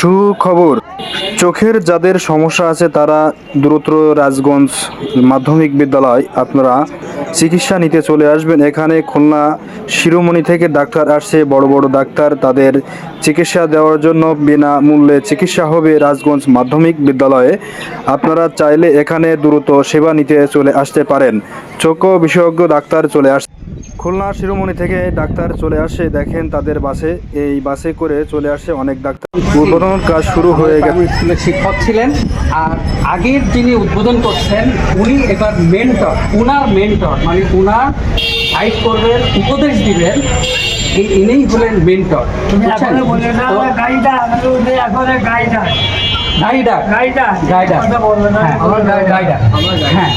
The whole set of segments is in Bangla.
সুখবর। চোখের যাদের সমস্যা আছে তারা দ্রুত রাজগঞ্জ মাধ্যমিক বিদ্যালয় আপনারা চিকিৎসা নিতে চলে আসবেন। এখানে খুলনা শিরোমণি থেকে ডাক্তার আসছে, বড় বড় ডাক্তার তাদের চিকিৎসা দেওয়ার জন্য বিনামূল্যে চিকিৎসা হবে রাজগঞ্জ মাধ্যমিক বিদ্যালয়ে। আপনারা চাইলে এখানে দ্রুত সেবা নিতে চলে আসতে পারেন। চক্ষু বিশেষজ্ঞ ডাক্তার চলে আসছে খুলনা শিরোমণি থেকে ডাক্তার চলে আসে দেখেন তাদের বাসে। এই বাসে করে চলে আসে অনেক ডাক্তার। উদ্বোধন কাজ শুরু হয়ে গেছে। স্কুলের শিক্ষক ছিলেন আর আগের যিনি উদ্বোধন করছেন উনি এবার মেন্টর উনার মেন্টর মানে উনার গাইড করবেন উপদেশ দিবেন এই ইনিই হলেন মেন্টর গাইডার গাইডার হ্যাঁ গাইডার হ্যাঁ।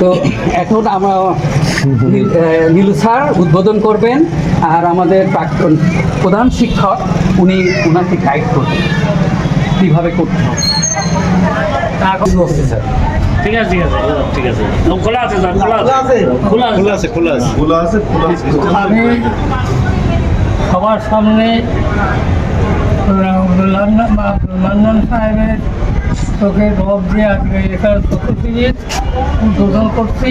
তো এখন আমরা নীল- নীলু স্যার উদ্বোধন করবেন আর আমাদের প্রাক্তন প্রধান শিক্ষক উনি ওনাকে গাইড করবেন। কীভাবে করতে হবে? স্যার। ঠিক আছে ঠিক আছে ঠিক আছে। খোলা আছে স্যার খোলা আছে। খোলা খোলা আছে। খোলা আছে খোলা আছে। খোলা আছে আমি সবার সামনে মান্নান সাহেবের দিয়ে আজকে এখানে চোখে ফিরিয়ে উদ্বোধন করছি।